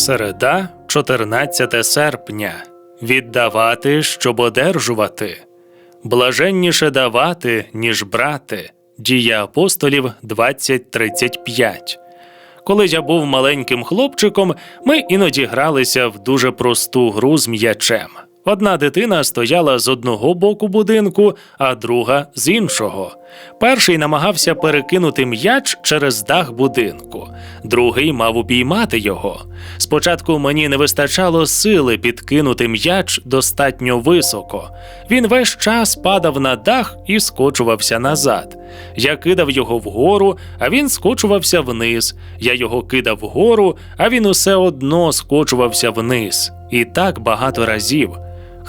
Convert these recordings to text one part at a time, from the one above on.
Середа, 14 серпня. Віддавати, щоб одержувати. Блаженніше давати, ніж брати. Дія апостолів 20.35. Коли я був маленьким хлопчиком, ми іноді гралися в дуже просту гру з м'ячем. Одна дитина стояла з одного боку будинку, а друга з іншого. Перший намагався перекинути м'яч через дах будинку, другий мав упіймати його. Спочатку мені не вистачало сили підкинути м'яч достатньо високо. Він весь час падав на дах і скочувався назад. Я кидав його вгору, а він скочувався вниз. Я його кидав вгору, а він усе одно скочувався вниз. І так багато разів.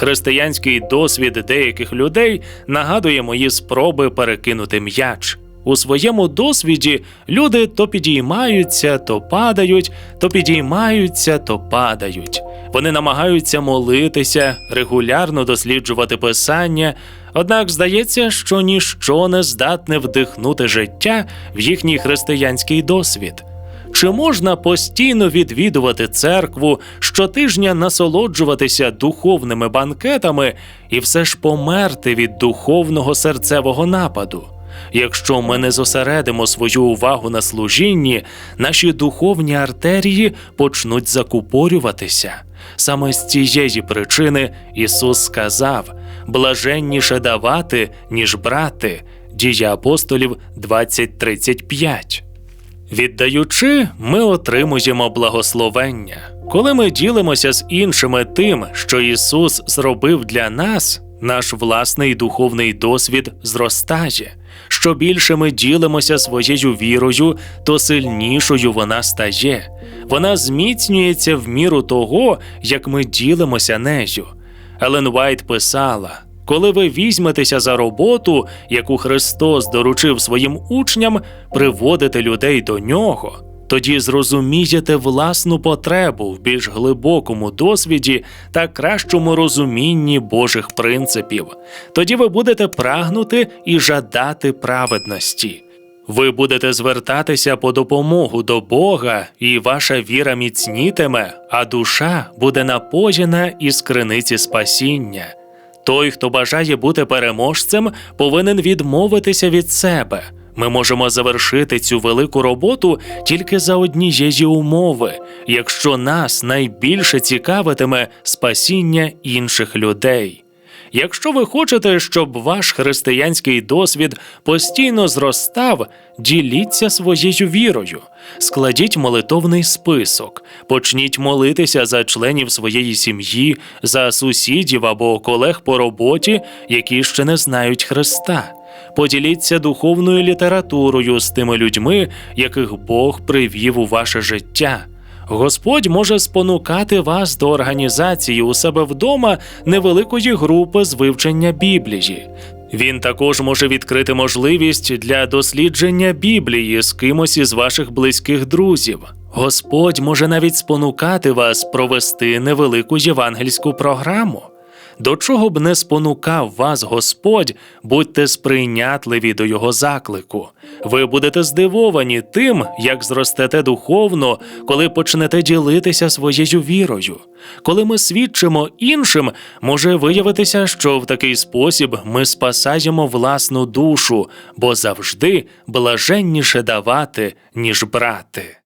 Християнський досвід деяких людей нагадує мої спроби перекинути м'яч. У своєму досвіді люди то підіймаються, то падають, то підіймаються, то падають. Вони намагаються молитися, регулярно досліджувати писання, однак здається, що ніщо не здатне вдихнути життя в їхній християнський досвід. Чи можна постійно відвідувати церкву, щотижня насолоджуватися духовними банкетами і все ж померти від духовного серцевого нападу? Якщо ми не зосередимо свою увагу на служінні, наші духовні артерії почнуть закупорюватися. Саме з цієї причини Ісус сказав: блаженніше давати, ніж брати. Дія апостолів 20.35. Віддаючи, ми отримуємо благословення. Коли ми ділимося з іншими тим, що Ісус зробив для нас, наш власний духовний досвід зростає. Що більше ми ділимося своєю вірою, то сильнішою вона стає. Вона зміцнюється в міру того, як ми ділимося нею. Елен Вайт писала: коли ви візьметеся за роботу, яку Христос доручив своїм учням, приводите людей до нього, тоді зрозумієте власну потребу в більш глибокому досвіді та кращому розумінні Божих принципів. Тоді ви будете прагнути і жадати праведності. Ви будете звертатися по допомогу до Бога, і ваша віра міцнітиме, а душа буде напоєна із криниці спасіння. Той, хто бажає бути переможцем, повинен відмовитися від себе. Ми можемо завершити цю велику роботу тільки за однієї умови, якщо нас найбільше цікавитиме спасіння інших людей. Якщо ви хочете, щоб ваш християнський досвід постійно зростав, діліться своєю вірою, складіть молитовний список, почніть молитися за членів своєї сім'ї, за сусідів або колег по роботі, які ще не знають Христа. Поділіться духовною літературою з тими людьми, яких Бог привів у ваше життя. Господь може спонукати вас до організації у себе вдома невеликої групи з вивчення Біблії. Він також може відкрити можливість для дослідження Біблії з кимось із ваших близьких друзів. Господь може навіть спонукати вас провести невелику євангельську програму. До чого б не спонукав вас Господь, будьте сприйнятливі до Його заклику. Ви будете здивовані тим, як зростете духовно, коли почнете ділитися своєю вірою. Коли ми свідчимо іншим, може виявитися, що в такий спосіб ми спасаємо власну душу, бо завжди блаженніше давати, ніж брати.